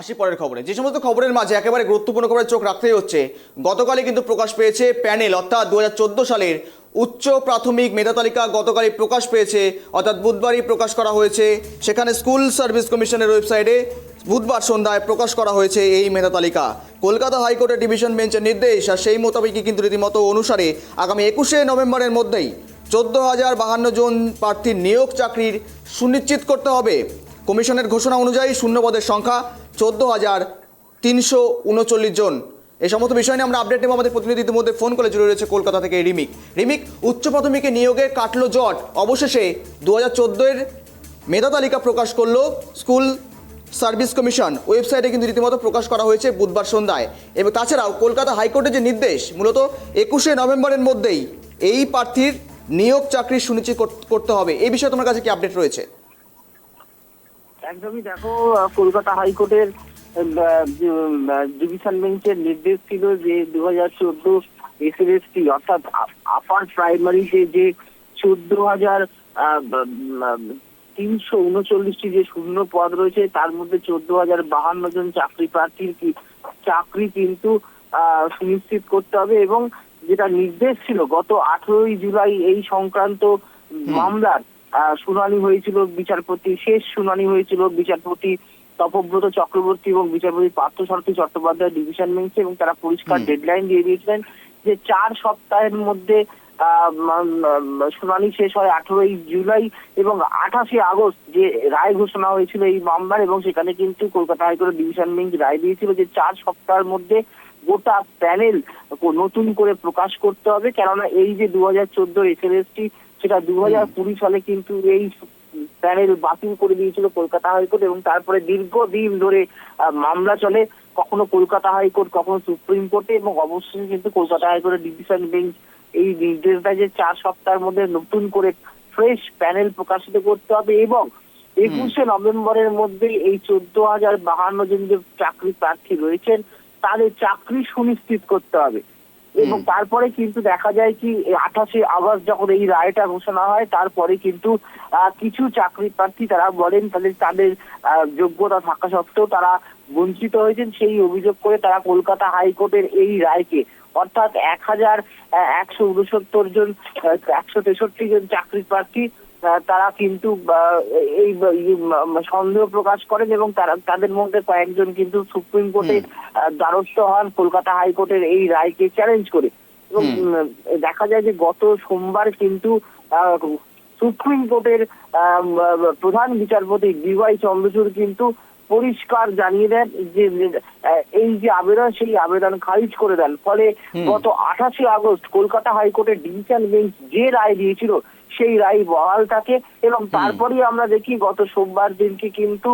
আসি পরের খবরে। যে সমস্ত খবরের মাঝে একেবারে গুরুত্বপূর্ণ খবরের চোখ রাখতেই হচ্ছে, গতকালই কিন্তু প্রকাশ পেয়েছে প্যানেল, অর্থাৎ দু হাজার চোদ্দ সালের উচ্চ প্রাথমিক মেধা তালিকা গতকালই প্রকাশ পেয়েছে, অর্থাৎ বুধবারই প্রকাশ করা হয়েছে। সেখানে স্কুল সার্ভিস কমিশনের ওয়েবসাইটে বুধবার সন্ধ্যায় প্রকাশ করা হয়েছে এই মেধা তালিকা। কলকাতা হাইকোর্টের ডিভিশন বেঞ্চের নির্দেশ আর সেই মোতাবেকই কিন্তু রীতিমতো অনুসারে আগামী একুশে নভেম্বরের মধ্যেই চোদ্দ হাজার বাহান্ন জন প্রার্থীর নিয়োগ চাকরির সুনিশ্চিত করতে হবে। কমিশনের ঘোষণা অনুযায়ী শূন্যপদের সংখ্যা চোদ্দ হাজার তিনশো উনচল্লিশ জন। এই সমস্ত বিষয় নিয়ে আমরা আপডেট নেব। আমাদের প্রতিনিধি ইতিমধ্যে ফোন করে জুড়ে রয়েছে কলকাতা থেকে রিমিক। রিমিক, উচ্চ প্রাথমিকে নিয়োগে কাটলো জট। অবশেষে দু হাজার চোদ্দোর মেধা তালিকা প্রকাশ করল স্কুল সার্ভিস কমিশন। ওয়েবসাইটে কিন্তু রীতিমতো প্রকাশ করা হয়েছে বুধবার সন্ধ্যায়। এবং তাছাড়াও কলকাতা হাইকোর্টের যে নির্দেশ, মূলত একুশে নভেম্বরের মধ্যেই এই প্রার্থীর নিয়োগ চাকরি সুনিশ্চিত কর- করতে হবে। এই বিষয়ে তোমার কাছে কি আপডেট রয়েছে? একদমই দেখো কলকাতা হাইকোর্টের ডিভিশন বেঞ্চের নির্দেশ ছিল যে দু হাজার চোদ্দ এসএলএসটি অর্থাৎ আপার প্রাইমারিতে যে চোদ্দ হাজার তিনশো উনচল্লিশটি যে শূন্য পদ রয়েছে তার মধ্যে চোদ্দ হাজার বাহান্ন জন চাকরি প্রার্থীর কি চাকরি কিন্তু আহ, সুনিশ্চিত করতে হবে এবং যেটা নির্দেশ ছিল গত আঠেরোই জুলাই এই সংক্রান্ত মামলার শুনানি হয়েছিল বিচারপতি শেষ শুনানি হয়েছিল বিচারপতি তপব্রত চক্রবর্তী এবং বিচারপতি পার্থসারথী চট্টোপাধ্যায় ডিভিশন বেঞ্চে এবং তারা পরিষ্কার ডেডলাইন দিয়ে দিয়েছিলেন যে চার সপ্তাহের মধ্যে শুনানি শেষ হয় আঠেরোই জুলাই এবং আঠাশে আগস্ট যে রায় ঘোষণা হয়েছিল এই মামলার এবং সেখানে কিন্তু কলকাতা হাইকোর্টের ডিভিশন বেঞ্চ রায় দিয়েছিল যে চার সপ্তাহের মধ্যে গোটা প্যানেল নতুন করে প্রকাশ করতে হবে। কেননা এই যে দু হাজার চোদ্দ এসএলএসটি সেটা দু হাজার কুড়ি সালে কিন্তু এই প্যানেল বাতিল করে দিয়েছিল কলকাতা হাইকোর্ট এবং তারপরে দীর্ঘদিন ধরে মামলা চলে। কখনো কলকাতা হাইকোর্ট কখনো সুপ্রিম কোর্টে এবং অবশ্যই কিন্তু কলকাতা হাইকোর্টের ডিভিশন বেঞ্চ এই নির্দেশ দেয় যে চার সপ্তাহের মধ্যে নতুন করে ফ্রেশ প্যানেল প্রকাশিত করতে হবে এবং একুশে নভেম্বরের মধ্যে এই চোদ্দ হাজার বাহান্ন জন যে চাকরি প্রার্থী রয়েছেন তাদের চাকরি সুনিশ্চিত করতে হবে। এবং তারপরে কিন্তু দেখা যায় কি আঠাশে আগস্ট যখন এই রায়টা ঘোষণা হয়, তারপরে কিন্তু কিছু চাকরি প্রার্থী তারা বলেন তাদের তাদের যোগ্যতা থাকা সত্ত্বেও তারা বঞ্চিত হয়েছেন। সেই অভিযোগ করে তারা কলকাতা হাইকোর্টের এই রায়কে, অর্থাৎ এক হাজার একশো উনসত্তর জন একশো তেষট্টি জন চাকরি প্রার্থী তারা কিন্তু এই সন্দেহ প্রকাশ করেন এবং তারা তাদের মধ্যে কয়েকজন কিন্তু সুপ্রিম কোর্টে আহ, দ্বারস্থ হন কলকাতা হাইকোর্টের এই রায়কে চ্যালেঞ্জ করে। এবং দেখা যায় যে গত সোমবার কিন্তু সুপ্রিম কোর্টের প্রধান বিচারপতি ডিওয়াই চন্দ্রচূড় কিন্তু পরিষ্কার জানিয়ে দেন যে এই যে আবেদন সেই আবেদন খারিজ করে দেন। ফলে গত আঠাশে আগস্ট কলকাতা হাইকোর্টের ডিভিশন বেঞ্চ যে রায় দিয়েছিল সেই রায় বহাল থাকে এবং তারপরেই আমরা দেখি গত সোমবার দিনকে কিন্তু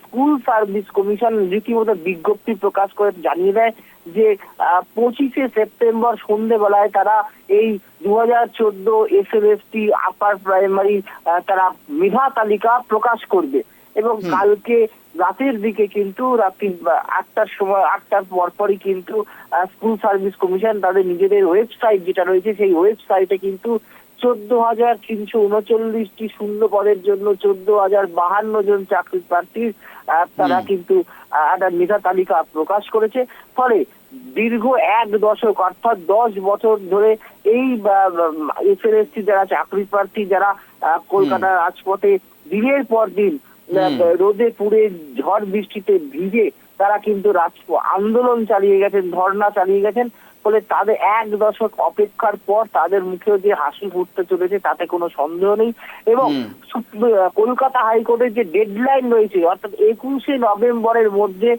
স্কুল সার্ভিস কমিশন রীতিমতো বিজ্ঞপ্তি প্রকাশ করে জানিয়ে দেয় যে পঁচিশে সেপ্টেম্বর সন্ধেবেলায় তারা এই দু হাজার চোদ্দ S L S T upper primary তারা মেধা তালিকা প্রকাশ করবে এবং কালকে রাতের দিকে কিন্তু রাত্রি আটটার সময় আটটার পরপরই কিন্তু স্কুল সার্ভিস কমিশন তাদের নিজেদের ওয়েবসাইট যেটা রয়েছে সেই ওয়েবসাইটে কিন্তু চোদ্দ হাজার তিনশো উনচল্লিশটি শূন্য পদের জন্য চোদ্দ হাজার বাহান্ন জন চাকরি প্রার্থীর তারা কিন্তু একটা মেধা তালিকা প্রকাশ করেছে। ফলে দীর্ঘ এক দশক অর্থাৎ দশ বছর ধরে এই এসএলএসটি যারা চাকরি প্রার্থী যারা কলকাতার রাজপথে দিনের পর দিন রোদে পুড়ে ঝড় বৃষ্টিতে ভিজে তারা কিন্তু রাজ আন্দোলন চালিয়ে গেছেন ধর্ণা চালিয়ে গেছেন ফলে তাদের এক দশক অপেক্ষার পর তাদের মুখেও যে হাসি ফুটতে চলেছে তাতে কোনো সন্দেহ নেই এবং কলকাতা হাইকোর্টের যে ডেডলাইন রয়েছে অর্থাৎ একুশে নভেম্বরের মধ্যে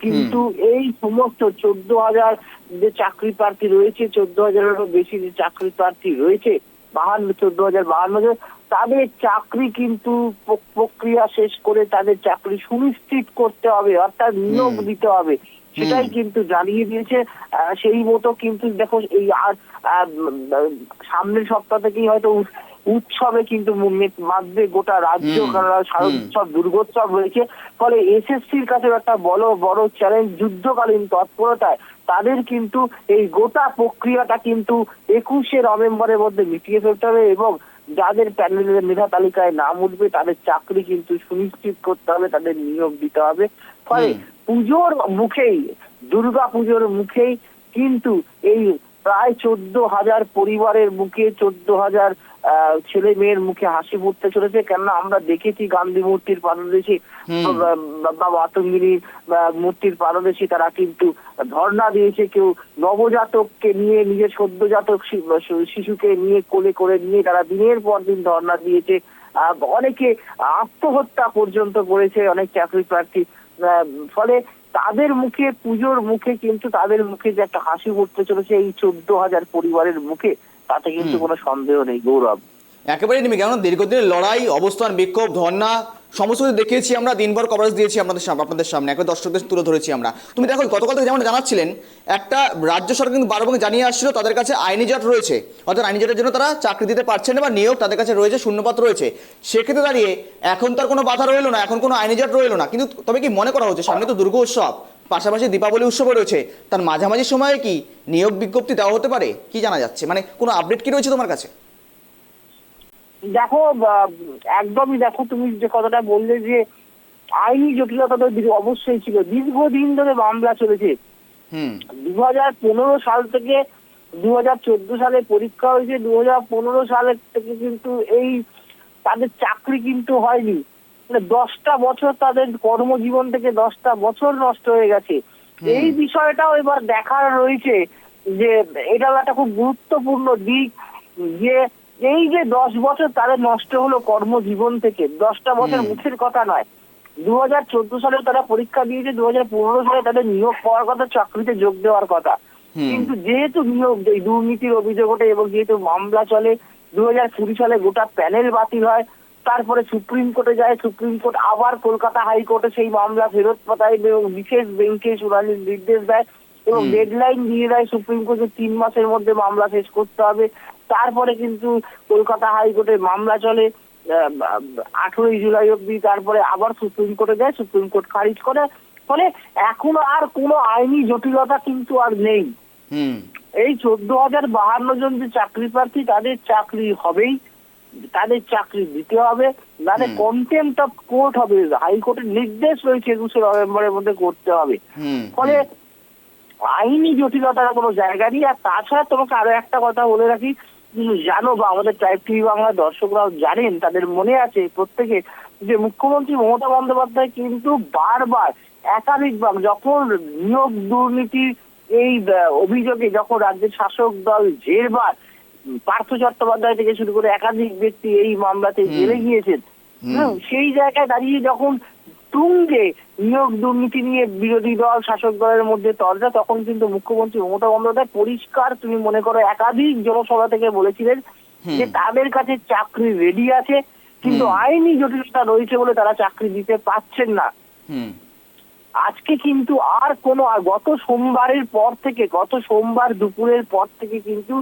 কিন্তু এই সমস্ত চোদ্দ হাজার যে চাকরি প্রার্থী রয়েছে চোদ্দ হাজারেরও বেশি যে চাকরি প্রার্থী রয়েছে বাহান্ন চোদ্দ হাজার বাহান্ন তাদের চাকরি কিন্তু প্র- প্রক্রিয়া শেষ করে তাদের চাকরি সুনিশ্চিত করতে হবে অর্থাৎ নিয়োগ দিতে হবে। সেটাই কিন্তু জানিয়ে দিয়েছে সেই মতো কিন্তু দেখো এই আর সামনের সপ্তাহ থেকেই হয়তো উৎসবে কিন্তু মাধ্যমে গোটা রাজ্য শারদোৎসব দুর্গোৎসব রয়েছে। ফলে এসএসসির কাছে একটা বড় বড় চ্যালেঞ্জ যুদ্ধকালীন তৎপরতায়। তাদের কিন্তু এই গোটা প্রক্রিয়াটা কিন্তু একুশে নভেম্বরের মধ্যে মিটিয়ে ফেলতে হবে এবং যাদের প্যানেলের মেধা তালিকায় নাম উঠবে তাদের চাকরি কিন্তু সুনিশ্চিত করতে হবে তাদের নিয়োগ দিতে হবে। ফলে পুজোর মুখেই দুর্গা পুজোর মুখেই কিন্তু এই প্রায় চোদ্দ হাজার পরিবারের মুখে চোদ্দ হাজার ছেলে মেয়ের মুখে হাসি ফুটতে চলেছে। কেননা আমরা দেখেছি গান্ধী মূর্তির পাদদেশে বা- মাতঙ্গিনীর মূর্তির পাদদেশে তারা কিন্তু ধর্ণা দিয়েছে কেউ নবজাতককে নিয়ে নিজের সদ্যজাতক শিশুকে নিয়ে কোলে করে নিয়ে তারা দিনের পর দিন ধর্ণা দিয়েছে। আহ, অনেকে আত্মহত্যা পর্যন্ত করেছে অনেক চাকরি প্রার্থী। আহ, ফলে তাদের মুখে পুজোর মুখে কিন্তু তাদের মুখে যে একটা হাসি ফুটতে চলেছে এই চোদ্দ হাজার পরিবারের মুখে। তাতে কিন্তু কোনো সন্দেহ নেই গৌরব। একেবারেই নেমে কেন দীর্ঘদিনের লড়াই অবস্থান বিক্ষোভ ধর্ণা সমস্ত কিছু দেখিয়েছি আমরা দিনভর কভারেজ দিয়েছি আপনাদের সামনে আপনাদের সামনে। একবার দর্শকদের তুলে ধরেছি আমরা। তুমি দেখো গতকাল থেকে যেমন জানাচ্ছিলেন একটা রাজ্য সরকার কিন্তু বারবার জানিয়ে আসছিল তাদের কাছে আইনি জট রয়েছে। অর্থাৎ আইনি জটের জন্য তারা চাকরি দিতে পারছে না বা নিয়োগ তাদের কাছে রয়েছে শূন্যপাত রয়েছে। সেক্ষেত্রে দাঁড়িয়ে এখন তার কোনো বাধা রইল না এখন কোনো আইনি জট রইল না। কিন্তু তবে কি মনে করা হচ্ছে সামনে তো দুর্গা উৎসব পাশাপাশি দীপাবলি উৎসবও রয়েছে। তার মাঝামাঝি সময়ে কি নিয়োগ বিজ্ঞপ্তি দেওয়া হতে পারে? কি জানা যাচ্ছে? মানে কোনো আপডেট কি রয়েছে তোমার কাছে? দেখো একদমই দেখো তুমি যে কথাটা বললে যে আইনি জটিলতা তো অবশ্যই ছিল। দীর্ঘদিন ধরে মামলা চলেছে। হুম। দু হাজার পনেরো সাল থেকে দু হাজার চোদ্দ সালে পরীক্ষা হয়েছে। দু হাজার পনেরো সালের থেকে কিন্তু এই তাদের চাকরি কিন্তু হয়নি। মানে দশটা বছর তাদের কর্মজীবন থেকে দশটা বছর নষ্ট হয়ে গেছে। এই বিষয়টাও এবার দেখার রয়েছে যে এটা একটা খুব গুরুত্বপূর্ণ দিক যে এই যে দশ বছর তাদের নষ্ট হলো কর্মজীবন থেকে দশটা বছর মুখের কথা নয়। দু হাজার চোদ্দ সালে তারা পরীক্ষা দিয়েছে দু হাজার পনেরো সালে তাদের নিয়োগ পাওয়ার কথা চাকরিতে যোগ দেওয়ার কথা। কিন্তু যেহেতু নিয়োগ এই দুর্নীতির অভিযোগ ওঠে এবং যেহেতু মামলা চলে দু হাজার কুড়ি সালে গোটা প্যানেল বাতিল হয়। তারপরে সুপ্রিম কোর্টে যায় সুপ্রিম কোর্ট আবার কলকাতা হাইকোর্টে সেই মামলা ফেরত পাঠায় এবং বিশেষ বেঞ্চে শুনানির নির্দেশ দেয় এবং। ডেডলাইন দিয়ে দেয় সুপ্রিম কোর্টে তিন মাসের মধ্যে মামলা শেষ করতে হবে। তারপরে কিন্তু কলকাতা হাইকোর্টে মামলা চলে আঠেরোই জুলাই অব্দি তারপরে আবার সুপ্রিম কোর্টে যায় সুপ্রিম কোর্ট খারিজ করে। ফলে এখনও আর কোনো আইনি জটিলতা কিন্তু আর নেই। এই চোদ্দ হাজার বাহান্ন জন যে চাকরি প্রার্থী তাদের চাকরি হবেই। তাদের চাকরি দিতে হবে হুম। কন্টেম্প অফ কোর্ট হবে হাইকোর্টের নির্দেশ রয়েছে একুশে নভেম্বরের মধ্যে করতে হবে ফলে আইনি জটিলতার কোনো জায়গা নেই আর তাছাড়া তোমাকে আরও একটা কথা বলে রাখি জানো বা আমাদের টাইপ টিভি বাংলার দর্শকরাও জানেন তাদের মনে আছে প্রত্যেকে যে মুখ্যমন্ত্রী মমতা বন্দ্যোপাধ্যায় কিন্তু বারবার একাধিকবার যখন নিয়োগ দুর্নীতি এই অভিযোগে যখন রাজ্যের শাসক দল জেরবার পার্থ চট্টোপাধ্যায় থেকে শুরু করে একাধিক ব্যক্তি এই মামলাতে জেলে গিয়েছেন। হুম, সেই জায়গায় দাঁড়িয়ে যখন তুঙ্গে নিয়োগ দুর্নীতি নিয়ে বিরোধী দল শাসক দলের মধ্যে তরজা তখন কিন্তু মুখ্যমন্ত্রী মমতা বন্দ্যোপাধ্যায় পরিষ্কার তুমি মনে করো একাধিক জনসভা থেকে বলেছিলেন যে তাদের কাছে চাকরি রেডি আছে কিন্তু আইনি জটিলতা রয়েছে বলে তারা চাকরি দিতে পারছেন না। আজকে কিন্তু আর কোনো আর গত সোমবারের পর থেকে গত সোমবার দুপুরের পর থেকে কিন্তু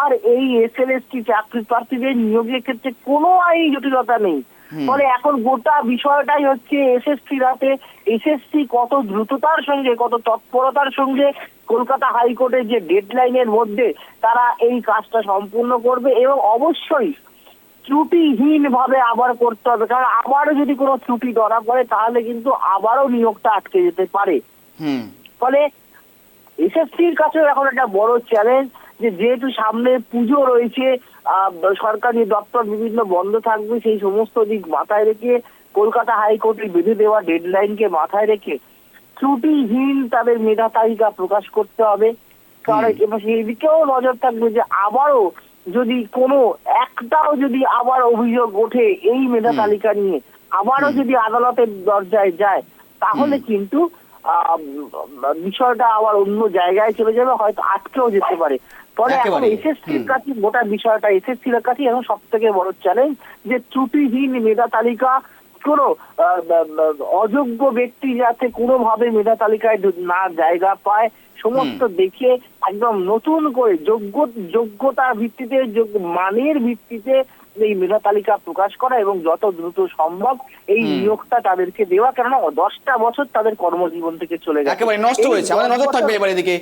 আর এই এসএলএসটি চাকরি প্রার্থীদের নিয়োগের ক্ষেত্রে কোনো আইনি জটিলতা নেই। ফলে এখন গোটা বিষয়টাই হচ্ছে এসএসসি রাতে এসএসসি কত দ্রুততার সঙ্গে কত তৎপরতার সঙ্গে কলকাতা হাইকোর্টের যে ডেডলাইনের মধ্যে তারা এই কাজটা সম্পূর্ণ করবে এবং অবশ্যই ত্রুটিহীন ভাবে আবার করতে হবে। কারণ আবারও যদি কোনো ত্রুটি ধরা পড়ে তাহলে কিন্তু আবারও নিয়োগটা আটকে যেতে পারে। ফলে এসএসসির কাছেও এখন একটা বড় চ্যালেঞ্জ যে যেহেতু সামনে পুজো রয়েছে সরকারি দপ্তর বিভিন্ন বন্ধ থাকবে সেই সমস্ত দিক মাথায় রেখে কলকাতা হাইকোর্টের বেঁধে দেওয়া ডেডলাইনকে মাথায় রেখে ত্রুটিহীন তাদের মেধা তালিকা প্রকাশ করতে হবে। কারণ সেই দিকেও নজর থাকবে যে আবারও যদি কোনো একটাও যদি আবার অভিযোগ ওঠে এই মেধা তালিকা নিয়ে আবারও যদি আদালতের দরজায় যায় তাহলে কিন্তু আহ, বিষয়টা আবার অন্য জায়গায় চলে যাবে হয়তো আটকেও যেতে পারে পরে এখন। এসএসসির। কাছে গোটা বিষয়টা এসএসসির কাছে এখন সব থেকে বড় চ্যালেঞ্জ যে ত্রুটিহীন মেধা তালিকা কোনো অযোগ্য ব্যক্তি যাতে কোনোভাবে মেধা তালিকায় না জায়গা পায় সমস্ত দেখে একদম নতুন করে যোগ্য যোগ্যতার ভিত্তিতে মানের ভিত্তিতে এই মেধা তালিকা প্রকাশ করা এবং যত দ্রুত সম্ভব এই নিয়োগটা তাদেরকে দেওয়া। কেননা দশটা বছর তাদের কর্মজীবন থেকে চলে গেছে। একেবারে নষ্ট হয়েছে। আমাদের নজর থাকবে এবার এদিকে।